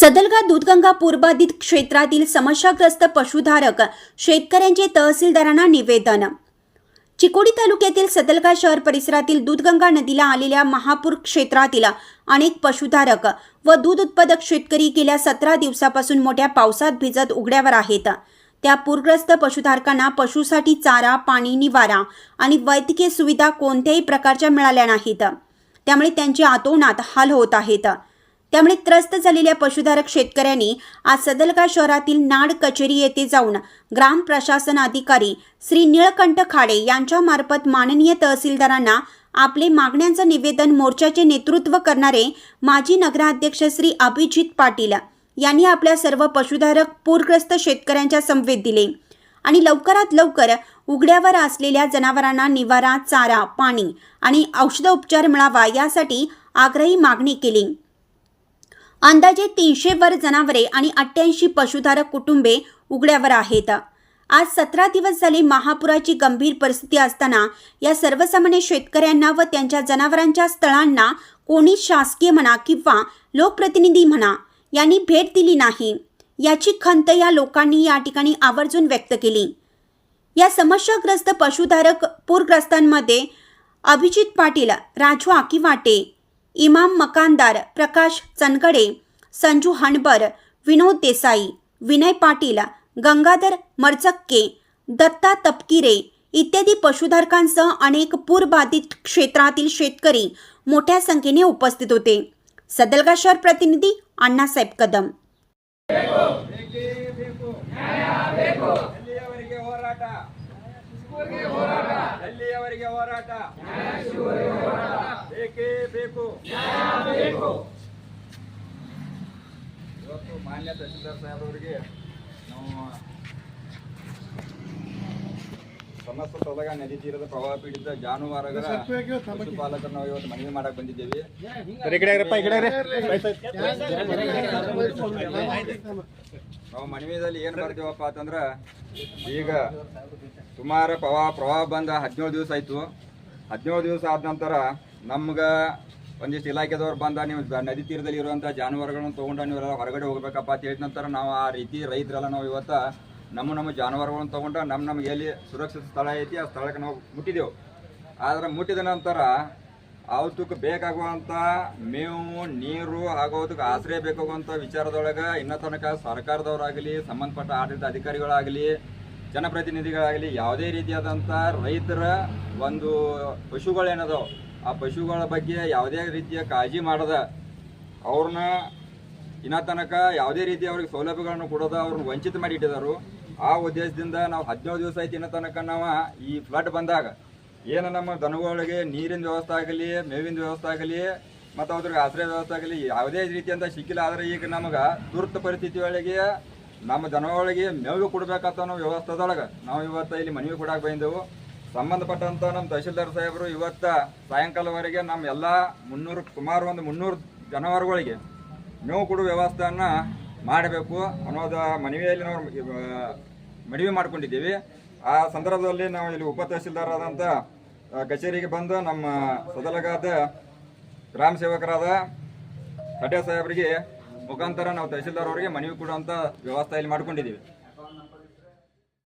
सदलगा दूधगंगा पूर्वाधित क्षेत्रातील समस्याग्रस्त पशुधारक शेतकऱ्यांचे तहसीलदारांना निवेदन. चिकोडी तालुक्यातील सदलगा शहर परिसरातील दूधगंगा नदीला आलेल्या महापूर क्षेत्रातील अनेक पशुधारक व दूध उत्पादक शेतकरी गेल्या सतरा दिवसापासून मोठ्या पावसात भिजत उघड्यावर आहेत. त्या पूरग्रस्त पशुधारकांना पशुसाठी चारा पाणी निवारा आणि वैद्यकीय सुविधा कोणत्याही प्रकारच्या मिळाल्या नाहीत. त्यामुळे त्यांचे आतोनात हाल होत आहेत. त्यामुळे त्रस्त झालेल्या पशुधारक शेतकऱ्यांनी आज सदलगा शहरातील नाड कचेरी येथे जाऊन ग्राम प्रशासन अधिकारी श्री निळकंठ खाडे यांच्या मार्फत माननीय तहसीलदारांना आपले मागण्यांचं निवेदन मोर्चाचे नेतृत्व करणारे माजी नगराध्यक्ष श्री अभिजित पाटील यांनी आपल्या सर्व पशुधारक पूरग्रस्त शेतकऱ्यांच्या संवेद दिले आणि लवकरात लवकर उघड्यावर असलेल्या जनावरांना निवारा चारा पाणी आणि औषधोपचार मिळावा यासाठी आग्रही मागणी केली. अंदाजे तीनशे वर जनावरे आणि अठ्ठ्याऐंशी पशुधारक कुटुंबे उघड्यावर आहेत. आज सतरा दिवस झाले महापुराची गंभीर परिस्थिती असताना या सर्वसामान्य शेतकऱ्यांना व त्यांच्या जनावरांच्या स्थळांना कोणी शासकीय म्हणा किंवा लोकप्रतिनिधी म्हणा यांनी भेट दिली नाही. याची खंत या लोकांनी या ठिकाणी आवर्जून व्यक्त केली. या समस्याग्रस्त पशुधारक पूरग्रस्तांमध्ये अभिजित पाटील राजू आकिवाटे इमाम मकानदार प्रकाश चनकडे संजू हणबर विनोद देसाई विनय पाटील गंगाधर मरचक्के दत्ता तपकिरे इत्यादी पशुधारकांसह अनेक पूरबाधित क्षेत्रातील शेतकरी मोठ्या संख्येने उपस्थित होते सदलगा शहर प्रतिनिधी अण्णासाहेब कदम ಬೇಕೇ ಬೇಕು ಎಲ್ಲಿಯವರೆಗೆ ಹೋರಾಟ ಎಲ್ಲಿಯವರೆಗೆ ಹೋರಾಟ ಬೇಕೇ ಬೇಕು ಇವತ್ತು ಮಾನ್ಯ ತಹಸೀಲ್ದಾರ್ ಸಾಹೇಬ್ರವರಿಗೆ ನಾವು ಸಮಸ್ತ ತೊಲಗ ನದಿ ತೀರದ ಪ್ರವಾಹ ಪೀಡಿತ ಜಾನುವಾರುಗಳ ಪಶುಪಾಲಕರು ನಾವು ಇವತ್ತು ಮನವಿ ಮಾಡಕ್ ಬಂದಿದ್ದೇವೆ ನಾವು ಮನವಿಯಲ್ಲಿ ಏನ್ ಮಾಡ್ತೀವಪ್ಪ ಅಂತಂದ್ರ ಈಗ ಸುಮಾರು ಪ್ರವಾಹ ಪ್ರವಾಹ ಬಂದ ಹದಿನೇಳು ದಿವಸ ಆಯ್ತು ಹದಿನೇಳು ದಿವಸ ಆದ ನಂತರ ನಮ್ಗ ಒಂದಿಷ್ಟು ಇಲಾಖೆದವ್ರು ಬಂದ, ನೀವು ನದಿ ತೀರದಲ್ಲಿ ಇರುವಂಥ ಜಾನುವಾರುಗಳನ್ನು ತೊಗೊಂಡು ನೀವೆಲ್ಲ ಹೊರಗಡೆ ಹೋಗ್ಬೇಕಪ್ಪ ಅಂತ ಹೇಳಿದ ನಂತರ ನಾವು ಆ ರೀತಿ ರೈತರೆಲ್ಲ ನಾವು ಇವತ್ತು ನಮ್ಮ ನಮ್ಮ ಜಾನುವಾರುಗಳನ್ನ ತೊಗೊಂಡು ನಮ್ಮ ನಮ್ಗೆ ಎಲ್ಲಿ ಸುರಕ್ಷಿತ ಸ್ಥಳ ಐತಿ ಆ ಸ್ಥಳಕ್ಕೆ ನಾವು ಮುಟ್ಟಿದೆವು. ಆದ್ರೆ ಮುಟ್ಟಿದ ನಂತರ ಅವತ್ತಕ್ಕೆ ಬೇಕಾಗುವಂಥ ಮೇವು, ನೀರು ಹಾಗೂ ಅದಕ್ಕೆ ಆಶ್ರಯ ಬೇಕಾಗುವಂಥ ವಿಚಾರದೊಳಗೆ ಇನ್ನ ತನಕ ಸರ್ಕಾರದವರಾಗಲಿ, ಸಂಬಂಧಪಟ್ಟ ಆಡಳಿತ ಅಧಿಕಾರಿಗಳಾಗಲಿ, ಜನಪ್ರತಿನಿಧಿಗಳಾಗಲಿ, ಯಾವುದೇ ರೀತಿಯಾದಂಥ ರೈತರ ಒಂದು ಪಶುಗಳೇನದಾವ ಆ ಪಶುಗಳ ಬಗ್ಗೆ ಯಾವುದೇ ರೀತಿಯ ಕಾಳಜಿ ಮಾಡದ, ಅವ್ರನ್ನ ಇನ್ನ ತನಕ ಯಾವುದೇ ರೀತಿ ಅವ್ರಿಗೆ ಸೌಲಭ್ಯಗಳನ್ನು ಕೊಡೋದ ಅವ್ರನ್ನ ವಂಚಿತ ಮಾಡಿ ಇಟ್ಟಿದ್ದಾರೆ ಆ ಉದ್ದೇಶದಿಂದ ನಾವು ಹದಿನೇಳು ದಿವಸ ಆಯ್ತು ಇನ್ನ ತನಕ ನಾವು ಈ ಫ್ಲಡ್ ಬಂದಾಗ. ಏನು ನಮ್ಮ ದನಗಳಿಗೆ ನೀರಿನ ವ್ಯವಸ್ಥೆ ಆಗಲಿ, ಮೇವಿನ ವ್ಯವಸ್ಥೆ ಆಗಲಿ, ಮತ್ತು ಅದ್ರಿಗೆ ಆಶ್ರಯ ವ್ಯವಸ್ಥೆ ಆಗಲಿ ಯಾವುದೇ ರೀತಿಯಂತ ಸಿಕ್ಕಿಲ್ಲ. ಆದರೆ ಈಗ ನಮಗೆ ತುರ್ತು ಪರಿಸ್ಥಿತಿ ಒಳಗೆ ನಮ್ಮ ದನಗಳಿಗೆ ಮೇವು ಕೊಡಬೇಕಂತ ಅನ್ನೋ ವ್ಯವಸ್ಥೆದೊಳಗೆ ನಾವು ಇವತ್ತು ಇಲ್ಲಿ ಮನವಿ ಕೊಡಕ್ಕೆ ಬಂದೆವು ಸಂಬಂಧಪಟ್ಟಂತ ನಮ್ಮ ತಹಶೀಲ್ದಾರ್ ಸಾಹೇಬರು ಇವತ್ತು ಸಾಯಂಕಾಲವರೆಗೆ ನಮ್ಮ ಎಲ್ಲ ಮುನ್ನೂರು, ಸುಮಾರು ಒಂದು ಮುನ್ನೂರು ಜನವಾರುಗಳಿಗೆ ಮೇವು ಕೊಡುವ ವ್ಯವಸ್ಥೆಯನ್ನು ಮಾಡಬೇಕು ಅನ್ನೋದ ಮನವಿಯಲ್ಲಿ ನಾವು ಮನವಿ ಮಾಡ್ಕೊಂಡಿದ್ದೀವಿ. ಆ ಸಂದರ್ಭದಲ್ಲಿ ನಾವು ಇಲ್ಲಿ ಉಪ ತಹಶೀಲ್ದಾರ್ ಆದಂಥ ಕಚೇರಿಗೆ ಬಂದು ನಮ್ಮ ಸದಲಗಾದ ಗ್ರಾಮ ಸೇವಕರಾದ ಖಡ್ಯ ಸಾಹೇಬರಿಗೆ ಮುಖಾಂತರ ನಾವು ತಹಶೀಲ್ದಾರ್ ಅವರಿಗೆ ಮನವಿ ಕೊಡುವಂಥ ವ್ಯವಸ್ಥೆ ಇಲ್ಲಿ ಮಾಡ್ಕೊಂಡಿದ್ದೀವಿ.